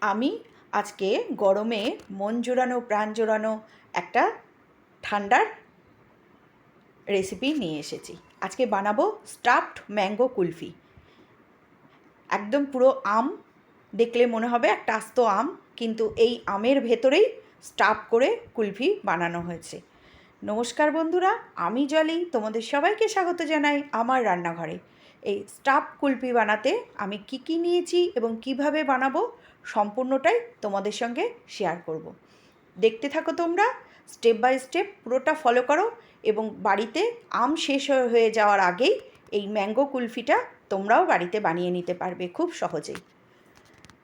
আমি আজকে গরমে মন জোড়ানো, প্রাণ জোড়ানো একটা ঠান্ডার রেসিপি নিয়ে এসেছি। আজকে বানাবো স্টাফড ম্যাঙ্গো কুলফি। একদম পুরো আম, দেখলে মনে হবে একটা আস্ত আম, কিন্তু এই আমের ভেতরেই স্টাফ করে কুলফি বানানো হয়েছে। নমস্কার বন্ধুরা, আমি জলি, তোমাদের সবাইকে স্বাগত জানাই আমার রান্নাঘরে। এই স্টাফ কুলফি বানাতে আমি কি কি নিয়েছি এবং কীভাবে বানাবো সম্পূর্ণটাই তোমাদের সঙ্গে শেয়ার করব। দেখতে থাকো তোমরা স্টেপ বাই স্টেপ পুরোটা ফলো করো এবং বাড়িতে আম শেষ হয়ে- যাওয়ার আগেই এই ম্যাঙ্গো কুলফিটা তোমরাও বাড়িতে বানিয়ে নিতে পারবে খুব সহজেই।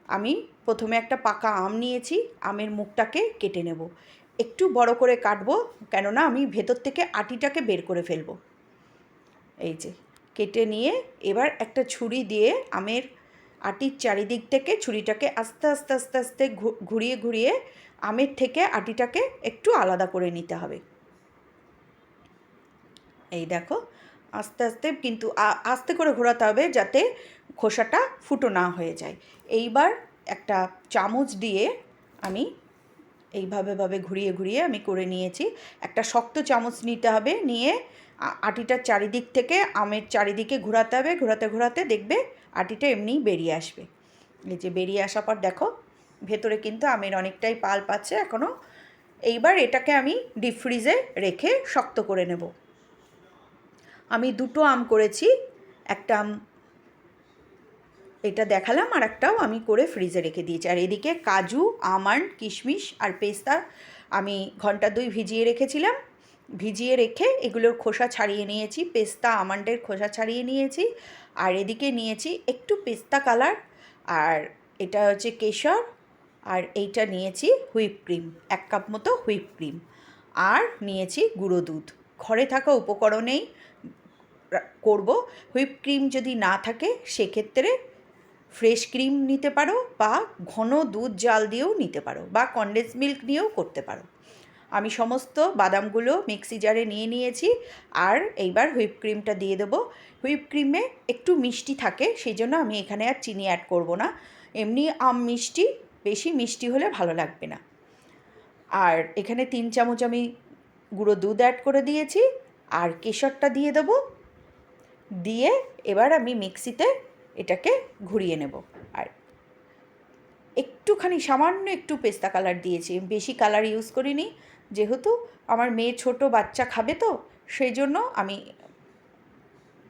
আমি প্রথমে একটা পাকা আম নিয়েছি, আমের মুখটাকে কেটে নেব। একটু বড় করে কাটবো, কেননা আমি ভেতর থেকে আটিটাকে বের করে ফেলব। এই যে, কেটে নিয়ে এবার একটা ছুরি দিয়ে আমের আটির চারিদিক থেকে ছুরিটাকে আস্তে আস্তে আস্তে আস্তে ঘুরিয়ে ঘুরিয়ে আমের থেকে আটিটাকে একটু আলাদা করে নিতে হবে। এই দেখো, আস্তে আস্তে কিন্তু আস্তে করে ঘোরাতে হবে যাতে খোসাটা ফুটো না হয়ে যায়। এইবার একটা চামচ দিয়ে আমি এইভাবে, ভাবে ঘুরিয়ে ঘুরিয়ে আমি করে নিয়েছি। একটা শক্ত চামচ নিতে হবে, নিয়ে আটিটার চারিদিক থেকে আমের চারিদিকে ঘোরাতে হবে। ঘোরাতে ঘোরাতে দেখবে আটিটা এমনিই বেরিয়ে আসবে। এই যে বেরিয়ে আসার পর দেখো, ভেতরে কিন্তু আমের অনেকটাই পাল পাচ্ছে এখনও এইবার এটাকে আমি ডিপ ফ্রিজে রেখে শক্ত করে নেব। আমি দুটো আম করেছি, একটা আম এটা দেখালাম আর একটাও আমি করে ফ্রিজে রেখে দিয়েছি। আর এদিকে কাজু, আমন্ড, কিশমিশ আর পেস্তা আমি ঘণ্টা দুই ভিজিয়ে রেখেছিলাম। ভিজিয়ে রেখে এগুলোর খোসা ছাড়িয়ে নিয়েছি, পেস্তা, আমন্ডের খোসা ছাড়িয়ে নিয়েছি, আর এদিকে নিয়েছি একটু পেস্তা কালার, আর এটা হচ্ছে কেশর, আর এইটা নিয়েছি হুইপ ক্রিম, এক কাপ মতো হুইপ ক্রিম, আর নিয়েছি গুঁড়ো দুধ। ঘরে থাকা উপকরণেই করব। হুইপ ক্রিম যদি না থাকে, সেক্ষেত্রে ফ্রেশ ক্রিম নিতে পারো বা ঘন দুধ জাল দিয়েও নিতে পারো বা কনডেন্স মিল্ক নিয়েও করতে পারো। আমি সমস্ত বাদামগুলো মিক্সি জারে নিয়ে নিয়েছি আর এইবার হুইপ ক্রিমটা দিয়ে দেবো। হুইপ ক্রিমে একটু মিষ্টি থাকে, সেই জন্য আমি এখানে আর চিনি অ্যাড করব না। এমনি আম মিষ্টি, বেশি মিষ্টি হলে ভালো লাগবে না। আর এখানে তিন চামচ আমি গুঁড়ো দুধ অ্যাড করে দিয়েছি। আর কেশরটা দিয়ে দেবো। দিয়ে এবার আমি মিক্সিতে এটাকে ঘুরিয়ে নেব। একটুখানি, সামান্য একটু পেস্তা কালার দিয়েছি। বেশি কালার ইউজ করিনি। যেহেতু আমার মেয়ে ছোট, বাচ্চা খাবে তো, সেই জন্য আমি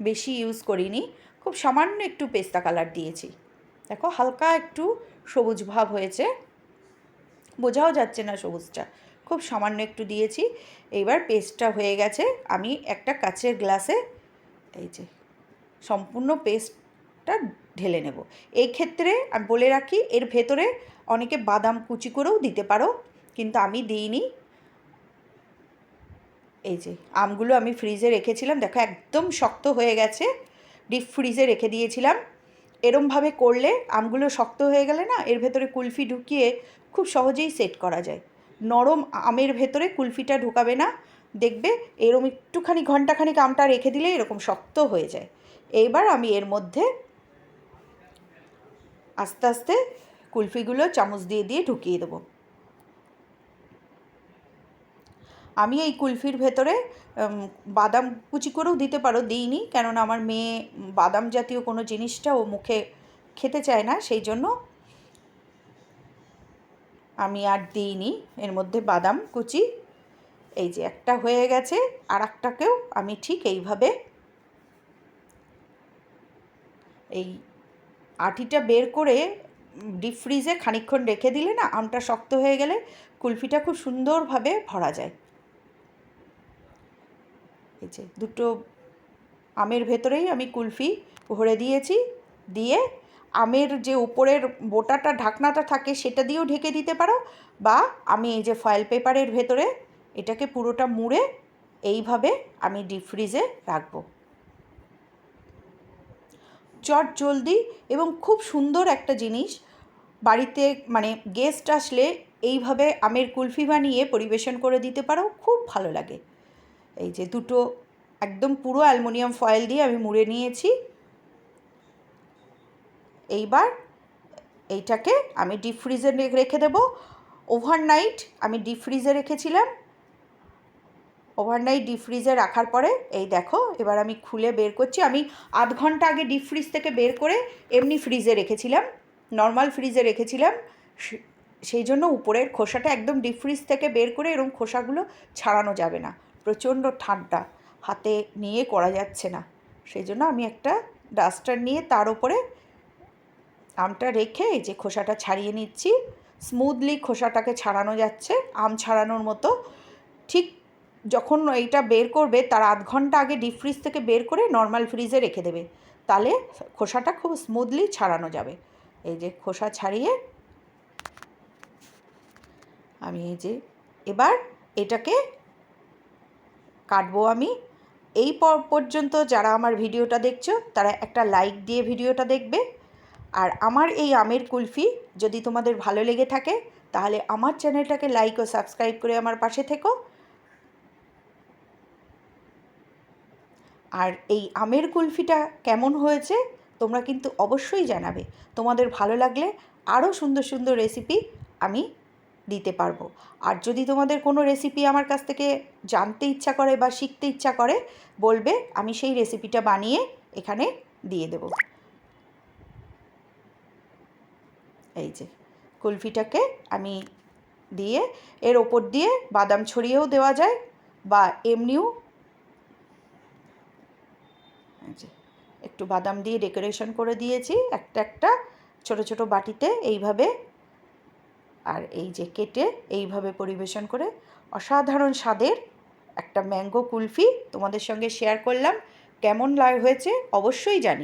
বেশি ইউজ করিনি। খুব সামান্য একটু পেস্তা কালার দিয়েছি। দেখো, হালকা একটু সবুজ ভাব হয়েছে। বোঝাও যাচ্ছে না সবুজটা। খুব সামান্য একটু দিয়েছি। এইবার পেস্টটা হয়ে গেছে। আমি একটা কাচের গ্লাসে, এই যে, সম্পূর্ণ পেস্টটা ঢেলে নেব। এই ক্ষেত্রে আমি বলে রাখি, এর ভেতরে অনেকে বাদাম কুচি করেও দিতে পারো, কিন্তু আমি দিইনি। এই যে, আমগুলো আমি ফ্রিজে রেখেছিলাম, দেখো একদম শক্ত হয়ে গেছে, ডিপ ফ্রিজে রেখে দিয়েছিলাম। এরমভাবে করলে আমগুলো শক্ত হয়ে গেলে না, এর ভেতরে কুলফি ঢুকিয়ে খুব সহজেই সেট করা যায়। নরম আমের ভেতরে কুলফিটা ঢুকাবে না, দেখবে এরম একটুখানি ঘন্টাখানিক আমটা রেখে দিলে এরকম শক্ত হয়ে যায়। এইবার আমি এর মধ্যে আস্তে আস্তে কুলফিগুলো চামচ দিয়ে দিয়ে ঢুকিয়ে দেবো। আমি এই কুলফির ভেতরে বাদাম কুচি করেও দিতে পারো, দিইনি। কেননা আমার মেয়ে বাদাম জাতীয় কোনো জিনিসটা ও মুখে খেতে চায় না, সেই জন্য আমি আর দিইনি। এর মধ্যে বাদাম কুচি, এই যে একটা হয়ে গেছে আর একটাকেও আমি ঠিক এইভাবে এই আটিটা বের করে ডিপ ফ্রিজে খানিকক্ষণ রেখে দিলে না আমটা শক্ত হয়ে গেলে কুলফিটা খুব সুন্দরভাবে ভরা যায়। এই যে দুটো আমের ভেতরেই আমি কুলফি ভরে দিয়েছি, দিয়ে আমের যে উপরের বোটাটা, ঢাকনাটা থাকে সেটা দিয়েও ঢেকে দিতে পারো বা আমি এই যে ফয়েল পেপারের ভেতরে এটাকে পুরোটা মুড়ে এইভাবে আমি ডিপ ফ্রিজে রাখব। চট জলদি এবং খুব সুন্দর একটা জিনিস। বাড়িতে মানে গেস্ট আসলে এইভাবে আমের কুলফি বানিয়ে পরিবেশন করে দিতে পারো, খুব ভালো লাগে। এই যে দুটো একদম পুরো অ্যালুমিনিয়াম ফয়েল দিয়ে আমি মুড়ে নিয়েছি। এইবার এইটাকে আমি ডিপ ফ্রিজে রেখে দেবো। ওভারনাইট আমি ডিপ ফ্রিজে রেখেছিলাম। ওভারনাইট ডিপ ফ্রিজে রাখার পরে, এই দেখো, এবার আমি খুলে বের করছি। আমি আধ ঘণ্টা আগে ডিপ ফ্রিজ থেকে বের করে এমনি ফ্রিজে রেখেছিলাম নর্মাল ফ্রিজে রেখেছিলাম। সেই জন্য উপরের খোসাটা একদম ডিপ ফ্রিজ থেকে বের করে এরকম খোসাগুলো ছাড়ানো যাবে না। প্রচণ্ড ঠান্ডা, হাতে নিয়ে করা যাচ্ছে না। সেই জন্য আমি একটা ডাস্টার নিয়ে তার উপরে আমটা রেখে এই যে খোসাটা ছাড়িয়ে নিচ্ছি। স্মুথলি খোসাটাকে ছাড়ানো যাচ্ছে, আম ছাড়ানোর মতো। ঠিক যখন এইটা বের করবে, তার আধ ঘণ্টা আগে ডিপ ফ্রিজ থেকে বের করে নর্মাল ফ্রিজে রেখে দেবে। তাহলে খোসাটা খুব স্মুথলি ছাড়ানো যাবে। এই যে খোসা ছাড়িয়ে আমি এই যে এবার এটাকে কাটবো আমি। এই পর্যন্ত যারা আমার ভিডিওটা দেখছ, তারা একটা লাইক দিয়ে ভিডিওটা দেখবে। আর আমার এই আমের কুলফি যদি তোমাদের ভালো লেগে থাকে, তাহলে আমার চ্যানেলটাকে লাইক ও সাবস্ক্রাইব করে আমার পাশে থেকো। আর এই আমের কুলফিটা কেমন হয়েছে তোমরা কিন্তু অবশ্যই জানাবে। তোমাদের ভালো লাগলে আরও সুন্দর সুন্দর রেসিপি আমি দিতে পারব। আর যদি তোমাদের কোনো রেসিপি আমার কাছ থেকে জানতে ইচ্ছা করে বা শিখতে ইচ্ছা করে, বলবে, আমি সেই রেসিপিটা বানিয়ে এখানে দিয়ে দেব। এই যে, কুলফিটাকে আমি দিয়ে এর ওপর দিয়ে বাদাম ছড়িয়েও দেওয়া যায় বা এমনিও এই যে একটু বাদাম দিয়ে ডেকোরেশন করে দিয়েছি। একটা একটা ছোট ছোট বাটিতে এইভাবে আর এই যে কেটে এইভাবে পরিবেশন করে অসাধারণ স্বাদের একটা ম্যাঙ্গো কুলফি তোমাদের সঙ্গে শেয়ার করলাম। কেমন হয়েছে অবশ্যই জানি